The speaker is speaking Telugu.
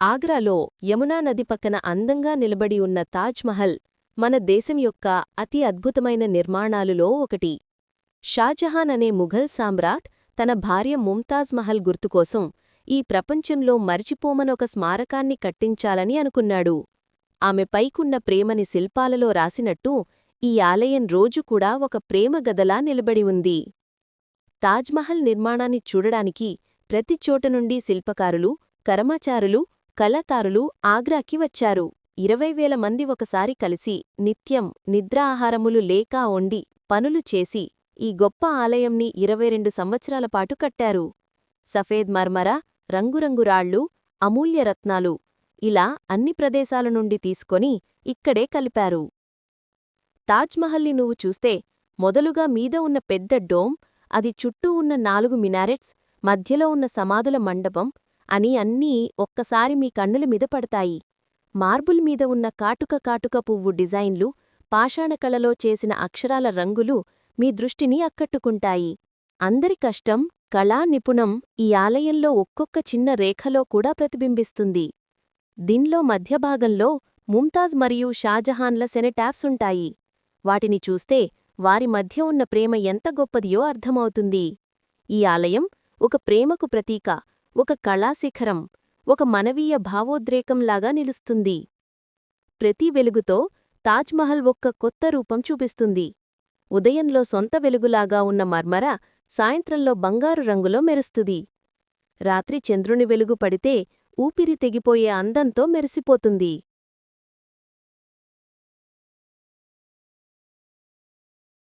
ఆగ్రాలో యమునా నది పక్కన అందంగా నిలబడి ఉన్న తాజ్మహల్ మన దేశం యొక్క అతి అద్భుతమైన నిర్మాణాలులో ఒకటి. షాజహాన్ అనే ముఘల్ సామ్రాట్ తన భార్య ముంతాజ్ మహల్ గుర్తుకోసం ఈ ప్రపంచంలో మరిచిపోమనొక స్మారకాన్ని కట్టించాలని అనుకున్నాడు. ఆమె పైకున్న ప్రేమని శిల్పాలలో రాసినట్టు ఈ ఆలయం రోజు కూడా ఒక ప్రేమ గదలా నిలబడి ఉంది. తాజ్మహల్ నిర్మాణాన్ని చూడడానికి ప్రతి చోట నుండి శిల్పకారులు కర్మచారులు కళాకారులు ఆగ్రాకి వచ్చారు. ఇరవై వేల మంది ఒకసారి కలిసి నిత్యం నిద్రాహారములు ఆహారములు లేకా వండి పనులు చేసి ఈ గొప్ప ఆలయంని ఇరవై రెండు సంవత్సరాల పాటు కట్టారు. సఫేద్ మర్మర రంగురంగురాళ్ళు అమూల్యరత్నాలు అమూల్య రత్నాలు ఇలా అన్ని ప్రదేశాల నుండి తీసుకొని ఇక్కడే కలిపారు. తాజ్మహల్ని నువ్వు చూస్తే మొదలుగా మీద ఉన్న పెద్ద డోమ్ అది చుట్టూ ఉన్న నాలుగు మినారెట్స్ మధ్యలో ఉన్న సమాధుల మండపం అని అన్నీ ఒక్కసారి మీ కన్నుల మీద పడతాయి. మార్బుల్ మీద ఉన్న కాటుక కాటుక పువ్వు డిజైన్లు పాషాణకళలో చేసిన అక్షరాల రంగులు మీ దృష్టిని అక్కట్టుకుంటాయి అందరి కష్టం కళా నిపుణం ఈ ఆలయంలో ఒక్కొక్క చిన్న రేఖలో కూడా ప్రతిబింబిస్తుంది. దీన్లో మధ్యభాగంలో ముంతాజ్ మరియు షాజహాన్ల సెనెటాఫ్సుంటాయి వాటిని చూస్తే వారి మధ్య ఉన్న ప్రేమ ఎంత గొప్పదియో అర్థమవుతుంది. ఈ ఆలయం ఒక ప్రేమకు ప్రతీక ఒక కళాశిఖరం ఒక మనవీయ భావోద్రేకంలాగా నిలుస్తుంది. ప్రతి వెలుగుతో తాజ్మహల్ ఒక్క కొత్త రూపం చూపిస్తుంది. ఉదయంలో సొంత వెలుగులాగా ఉన్న మర్మర సాయంత్రంలో బంగారు రంగులో మెరుస్తుంది. రాత్రి చంద్రుని వెలుగు పడితే ఊపిరి తెగిపోయే అందంతో మెరిసిపోతుంది.